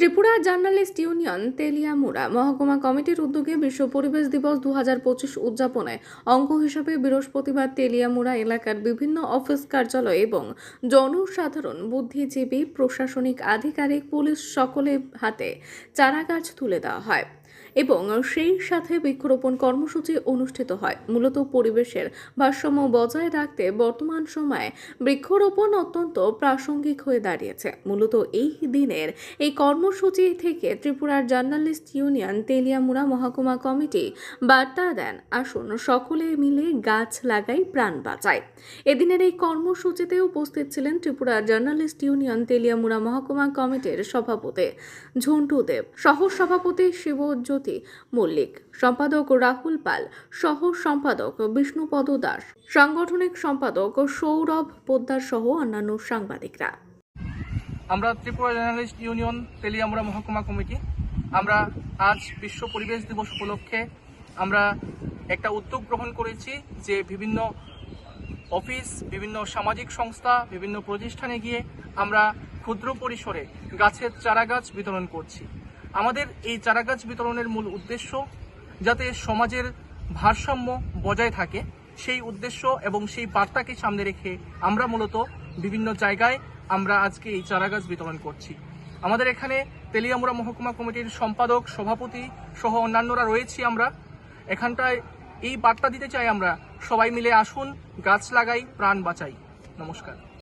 Tripura journalist union Teliamura মহকুমা কমিটির উদ্যোগে বিশ্ব পরিবেশ দিবস দু হাজার পঁচিশ উদযাপনে অঙ্ক হিসাবে বৃহস্পতিবার তেলিয়ামুড়া এলাকার বিভিন্ন অফিস কার্যালয় এবং জনসাধারণ, বুদ্ধিজীবী, প্রশাসনিক আধিকারিক, পুলিশ সকলের হাতে চারা গাছ তুলে দেওয়া হয়। এবং সেই সাথে বৃক্ষরোপণ কর্মসূচি অনুষ্ঠিত হয়। মূলত পরিবেশের ভারসাম্য বজায় রাখতে বর্তমান সময়ে বৃক্ষরোপণ অত্যন্ত প্রাসঙ্গিক হয়ে দাঁড়িয়েছে। মূলত এই দিনের এই কর্মসূচি থেকে ত্রিপুরার জার্নালিস্ট ইউনিয়ন তেলিয়ামুড়া মহকুমা কমিটি বার্তা দেন, আসুন সকলে মিলে গাছ লাগাই, প্রাণ বাঁচায় এদিনের এই কর্মসূচিতে উপস্থিত ছিলেন ত্রিপুরা জার্নালিস্ট ইউনিয়ন তেলিয়ামুড়া মহকুমা কমিটির সভাপতি ঝন্টু দেব। সহ সভাপতি শিবজ্যোতি মল্লিক, সম্পাদক রাহুল পাল, সহ সম্পাদক বিষ্ণুপদ দাস, সাংগঠনিক সম্পাদক সৌরভ পোদ্দার সহ অন্যান্য সাংবাদিকরা। আমরা ত্রিপুরা জার্নালিস্ট ইউনিয়ন তেলিয়ামুড়া মহকুমা কমিটি, আমরা আজ বিশ্ব পরিবেশ দিবস উপলক্ষে আমরা একটা উদ্যোগ গ্রহণ করেছি যে বিভিন্ন অফিস, বিভিন্ন সামাজিক সংস্থা, বিভিন্ন প্রতিষ্ঠানে গিয়ে আমরা ক্ষুদ্র পরিসরে গাছের চারা গাছ বিতরণ করছি। আমাদের এই চারা গাছ বিতরণের মূল উদ্দেশ্য যাতে সমাজের ভারসাম্য বজায় থাকে, সেই উদ্দেশ্য এবং সেই বার্তাকে সামনে রেখে আমরা মূলত বিভিন্ন জায়গায় আমরা আজকে এই চারা গাছ বিতরণ করছি। আমাদের এখানে তেলিয়ামুড়া মহকুমা কমিটির সম্পাদক, সভাপতি সহ অন্যান্যরা রয়েছি আমরা। এখানটায় এই বার্তা দিতে চাই আমরা। সবাই মিলে আসুন, গাছ লাগাই, প্রাণ বাঁচাই। নমস্কার।